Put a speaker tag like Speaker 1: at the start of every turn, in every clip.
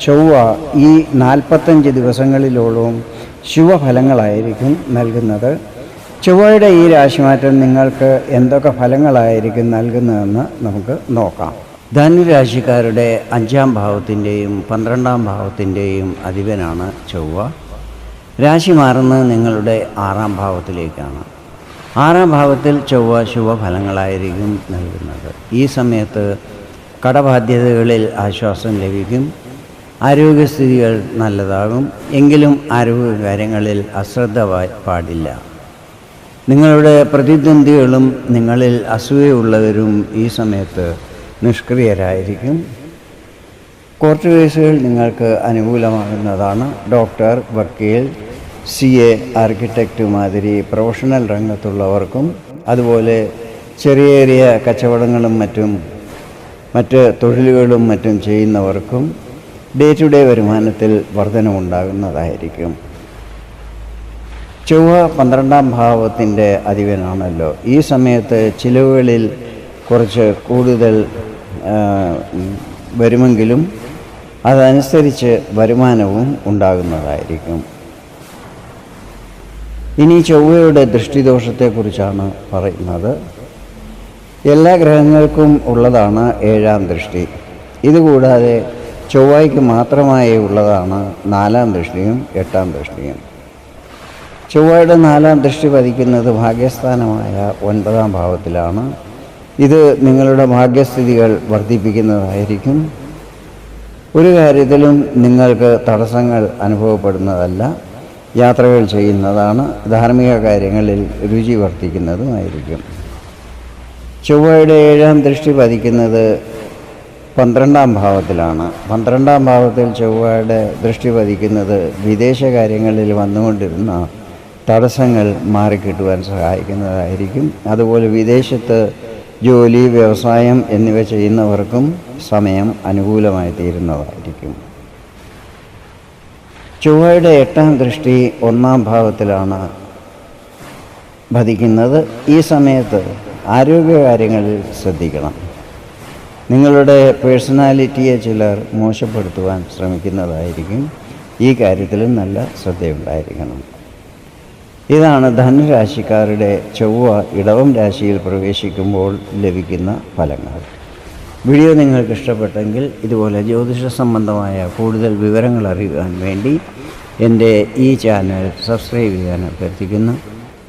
Speaker 1: ചൊവ്വ ഈ നാൽപ്പത്തഞ്ച് ദിവസങ്ങളിലോളവും ശുഭഫലങ്ങളായിരിക്കും നൽകുന്നത്. ചൊവ്വയുടെ ഈ രാശിമാറ്റം നിങ്ങൾക്ക് എന്തൊക്കെ ഫലങ്ങളായിരിക്കും നൽകുന്നതെന്ന് നമുക്ക് നോക്കാം. ധനുരാശിക്കാരുടെ അഞ്ചാം ഭാവത്തിന്റെയും പന്ത്രണ്ടാം ഭാവത്തിന്റെയും അധിപനാണ് ചൊവ്വ. രാശി മാറുന്നത് നിങ്ങളുടെ ആറാം ഭാവത്തിലേക്കാണ്. ആറാം ഭാവത്തിൽ ചൊവ്വ ശുഭഫലങ്ങളായിരിക്കും നൽകുന്നത്. ഈ സമയത്ത് കടബാധ്യതകളിൽ ആശ്വാസം ലഭിക്കും. ആരോഗ്യസ്ഥിതികൾ നല്ലതാകും എങ്കിലും ആരോഗ്യ കാര്യങ്ങളിൽ അശ്രദ്ധ പാടില്ല. നിങ്ങളുടെ പ്രതിദ്വന്ദികളും നിങ്ങളിൽ അസൂയുള്ളവരും ഈ സമയത്ത് നിഷ്ക്രിയരായിരിക്കും. കോർട്ട് കേസുകൾ നിങ്ങൾക്ക് അനുകൂലമാകുന്നതാണ്. ഡോക്ടർ വക്കീൽ സി എ ആർക്കിടെക്റ്റ് മാതിരി പ്രൊഫഷണൽ രംഗത്തുള്ളവർക്കും അതുപോലെ ചെറിയ ചെറിയ കച്ചവടങ്ങളും മറ്റും മറ്റ് തൊഴിലുകളും മറ്റും ചെയ്യുന്നവർക്കും ഡേ ടു ഡേ വരുമാനത്തിൽ വർധനമുണ്ടാകുന്നതായിരിക്കും ചൊവ്വ പന്ത്രണ്ടാം ഭാവത്തിന്റെ അധിപനാണല്ലോ. ഈ സമയത്ത് ചിലവുകളിൽ കുറച്ച് കൂടുതൽ വരുമെങ്കിലും അതനുസരിച്ച് വരുമാനവും ഉണ്ടാകുന്നതായിരിക്കും. ഇനി ചൊവ്വയുടെ ദൃഷ്ടിദോഷത്തെക്കുറിച്ചാണ് പറയുന്നത്. എല്ലാ ഗ്രഹങ്ങൾക്കും ഉള്ളതാണ് ഏഴാം ദൃഷ്ടി. ഇതുകൂടാതെ ചൊവ്വയ്ക്ക് മാത്രമായി ഉള്ളതാണ് നാലാം ദൃഷ്ടിയും എട്ടാം ദൃഷ്ടിയും. ചൊവ്വയുടെ നാലാം ദൃഷ്ടി പതിക്കുന്നത് ഭാഗ്യസ്ഥാനമായ ഒൻപതാം ഭാവത്തിലാണ്. ഇത് നിങ്ങളുടെ ഭാഗ്യസ്ഥിതികൾ വർദ്ധിപ്പിക്കുന്നതായിരിക്കും. ഒരു കാര്യത്തിലും നിങ്ങൾക്ക് തടസ്സങ്ങൾ അനുഭവപ്പെടുന്നതല്ല. യാത്രകൾ ചെയ്യുന്നതാണ് ധാർമ്മിക കാര്യങ്ങളിൽ രുചി വർദ്ധിക്കുന്നതുമായിരിക്കും. ചൊവ്വയുടെ ഏഴാം ദൃഷ്ടി പതിക്കുന്നത് പന്ത്രണ്ടാം ഭാവത്തിലാണ്. പന്ത്രണ്ടാം ഭാവത്തിൽ ചൊവ്വയുടെ ദൃഷ്ടി പതിക്കുന്നത് വിദേശകാര്യങ്ങളിൽ വന്നുകൊണ്ടിരുന്ന തടസ്സങ്ങൾ മാറിക്കിട്ടുവാൻ സഹായിക്കുന്നതായിരിക്കും. അതുപോലെ വിദേശത്ത് ജോലി വ്യവസായം എന്നിവ ചെയ്യുന്നവർക്കും സമയം അനുകൂലമായി തീരുന്നതായിരിക്കും ചൊവ്വയുടെ എട്ടാം ദൃഷ്ടി ഒന്നാം ഭാവത്തിലാണ് ഭതിക്കുന്നത് ഈ സമയത്ത് ആരോഗ്യകാര്യങ്ങളിൽ ശ്രദ്ധിക്കണം. നിങ്ങളുടെ പേഴ്സണാലിറ്റിയെ ചിലർ മോശപ്പെടുത്തുവാൻ ശ്രമിക്കുന്നതായിരിക്കും ഈ കാര്യത്തിലും നല്ല ശ്രദ്ധയുണ്ടായിരിക്കണം. ഇതാണ് ധനുരാശിക്കാരുടെ ചൊവ്വ ഇടവം രാശിയിൽ പ്രവേശിക്കുമ്പോൾ ലഭിക്കുന്ന ഫലങ്ങൾ. വീഡിയോ നിങ്ങൾക്ക് ഇഷ്ടപ്പെട്ടെങ്കിൽ ഇതുപോലെ ജ്യോതിഷ സംബന്ധമായ കൂടുതൽ വിവരങ്ങൾ അറിയുവാൻ വേണ്ടി എന്റെ ഈ ചാനൽ സബ്സ്ക്രൈബ് ചെയ്യാൻ അഭ്യർത്ഥിക്കുന്നു.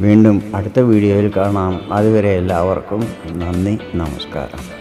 Speaker 1: വീണ്ടും അടുത്ത വീഡിയോയിൽ കാണാം. അതുവരെ എല്ലാവർക്കും നന്ദി നമസ്കാരം.